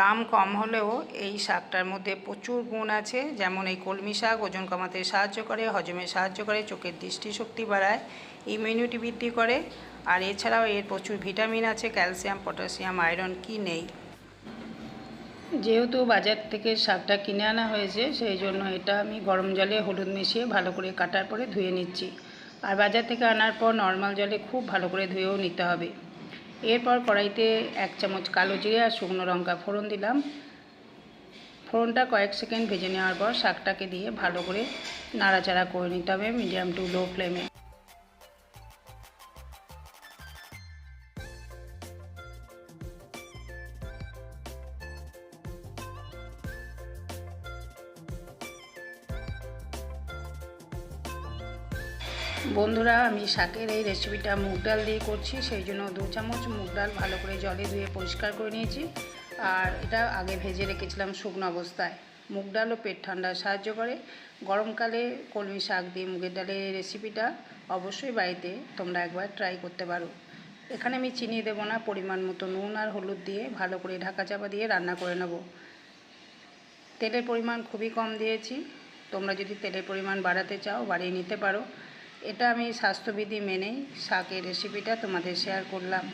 দাম কম হলেও এই শাকটার মধ্যে প্রচুর গুণ আছে। যেমন এই কলমি শাক ওজন কমাতে সাহায্য করে, হজমে সাহায্য করে, চোখের দৃষ্টিশক্তি বাড়ায় ইমিউনিটি বৃদ্ধি করে। আর এছাড়াও এর প্রচুর ভিটামিন আছে, ক্যালসিয়াম, পটাশিয়াম, আয়রন কি নেই। যেহেতু বাজার থেকে শাকটা কিনে আনা হয়েছে, সেই জন্য এটা আমি গরম জলে হলুদ মিশিয়ে ভালো করে কাটার পরে ধুয়ে নিচ্ছি। আর বাজার থেকে আনার পর নর্মাল জলে খুব ভালো করে ধুয়েও নিতে হবে। এরপর কড়াইতে এক চামচ কালো জিরে আর শুকনো লঙ্কা ফোড়ন দিলাম। ফোড়নটা কয়েক সেকেন্ড ভেজে নেওয়ার পর শাকটাকে দিয়ে ভালো করে নাড়াচাড়া করে নিতে হবে মিডিয়াম টু লো ফ্লেমে। বন্ধুরা, আমি শাকের এই রেসিপিটা মুগ ডাল দিয়ে করছি। সেই জন্য দু চামচ মুগ ডাল ভালো করে জলে ধুয়ে পরিষ্কার করে নিয়েছি। আর এটা আগে ভেজে রেখেছিলাম শুকনো অবস্থায়। মুগ ডালও পেট ঠান্ডা সাহায্য করে। গরমকালে কলমি শাক দিয়ে মুগের ডালের রেসিপিটা অবশ্যই বাড়িতে তোমরা একবার ট্রাই করতে পারো। এখানে আমি চিনি দেবো না, পরিমাণ মতো নুন আর হলুদ দিয়ে ভালো করে ঢাকা চাপা দিয়ে রান্না করে নেব। তেলের পরিমাণ খুবই কম দিয়েছি। তোমরা যদি তেলের পরিমাণ বাড়াতে চাও, বাড়িয়ে নিতে পারো। এটা আমি স্বাস্থ্যবিধি মেনেই শাকের রেসিপিটা তোমাদের শেয়ার করলাম।